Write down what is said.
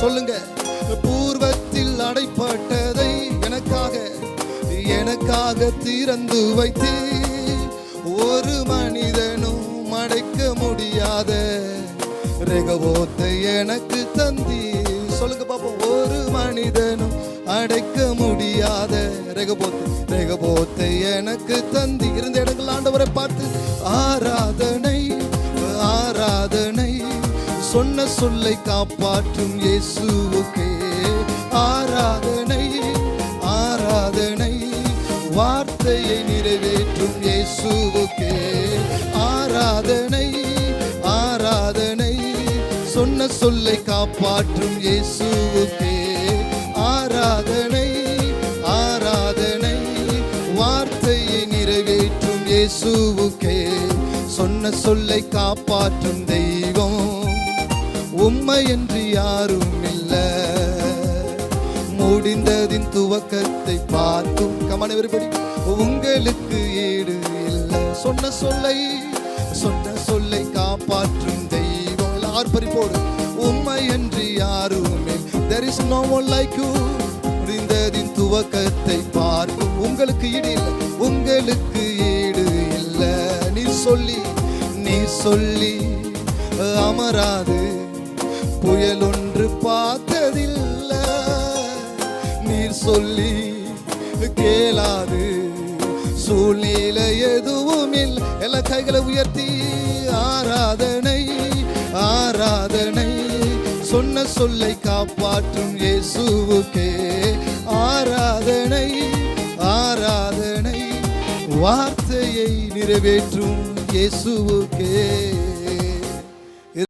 சொல்லுங்க பூர்வத்தில் அடைப்பட்டதை எனக்காக எனக்காக திறந்து வைத்தீ ஒரு மனிதனும் அடைக்க முடியாத ரெகவோத்தை எனக்கு தந்தி சொல்லுங்க பாப்போம் ஒரு மனிதனும் அடைக்க முடியாத ரெகபோத்தை ரெகபோத்தை எனக்கு தந்தி இருந்த இடங்கள் ஆண்டவரை பார்த்து ஆற சொன்ன சொல்லை காப்பாற்றும் இயேசுவுக்கே. ஆராதனை ஆராதனை வார்த்தையை நிறைவேற்றும் இயேசுவுக்கே. ஆராதனை ஆராதனை சொன்ன சொல்லை காப்பாற்றும் இயேசுவுக்கே. ஆராதனை ஆராதனை வார்த்தையை நிறைவேற்றும் இயேசுவுக்கே. சொன்ன சொல்லை காப்பாற்றும் தெய்வம். உம்மை என்று யாரும் இல்லை. முடிந்ததின் துவக்கத்தை பார்க்கும் கமன விருப்படி உங்களுக்கு ஈடு இல்லை. சொன்ன சொல்லை சொன்ன சொல்லை காப்பாற்றும் தெய்வம். எல்லாரும் போடு உம்மை என்று யாருமே there is no one like you முடிந்ததின் துவக்கத்தை பார்க்கும் உங்களுக்கு ஈடு இல்லை. உங்களுக்கு ஈடு இல்லை. நீ சொல்லி நீ சொல்லி அமராது புயல் ஒன்று நீர் சொல்லி கேளாது. சூழ்நிலை எதுவும் இல்லை. எல்லா கைகளை உயர்த்தி ஆராதனை ஆராதனை. சொன்ன சொல்லை காப்பாற்றும் இயேசுவுக்கே ஆராதனை ஆராதனை. வார்த்தையை நிறைவேற்றும் இயேசுவுக்கே.